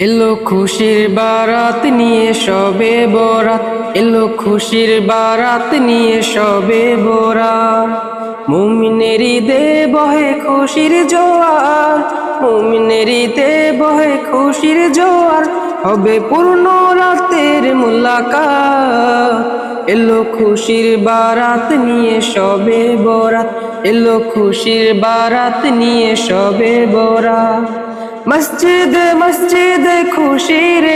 এলো খুশির বারাত নিয়ে সবে বরাত। এলো খুশির বারাত নিয়ে সবে বরাত। মুমিনেরই দে বহে খুশির জোয়ার। মুমিনেরই দে বহে খুশির জোয়ার। হবে পূর্ণ রাতের মুলাকাত। এলো খুশির বারাত নিয়ে সবে বরাত। এলো খুশির বারাত নিয়ে সবে বরাত। মসজিদ মসজিদ খুশির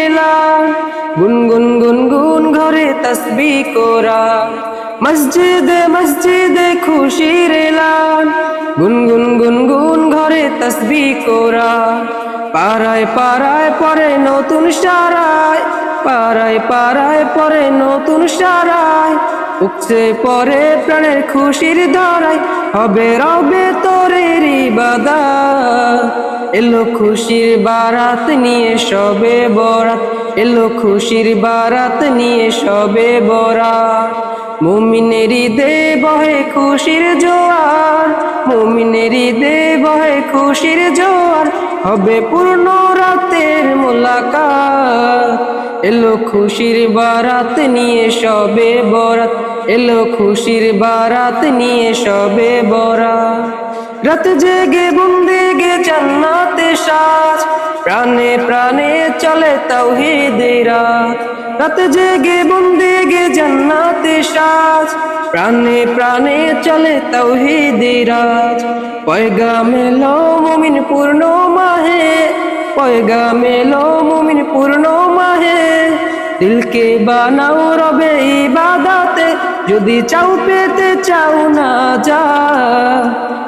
গুনগুন গুনগুন ঘরে তসবি কোরা। মসজিদ মসজিদ খুশির গুনগুন গুনগুন ঘরে তসবি কোরা। পাড়ায় পাড়ায় পরে নতুন সারায়। পাড়ায় পাড়ায় পরে নতুন সারায়। উঠছে পরে প্রাণের খুশির ধরায়। হবে রবে তোরের বাদা এলো খুশির বারাত নিয়ে সবে বরাত। এলো খুশির বারাত নিয়ে সবে বরাত। মুমিনেরই দে বহে খুশির জোয়ার। মুমিনেরই দে বহে খুশির জোয়ার। হবে পূর্ণ রাতের মোলাকাত। এলো খুশির বারাত নিয়ে সবে বরাত। এলো খুশির বারাত নিয়ে সবে বরাত। রাত জেগে বন্দে গে জান্নাতে সাজ। প্রাণে প্রাণে চলে তাওহীদের রাত। জেগে বন্দে গে জান্নাতে সাজ। প্রাণে প্রাণে চলে তাওহীদের রাত। পয়গাম এলো মুমিন পূর্ণ মাহে। পয়গাম এলো মুমিন পূর্ণ মাহে। দিলকে বানাও রবে ইবাদাতে। যদি চাও পেতে চাও না যা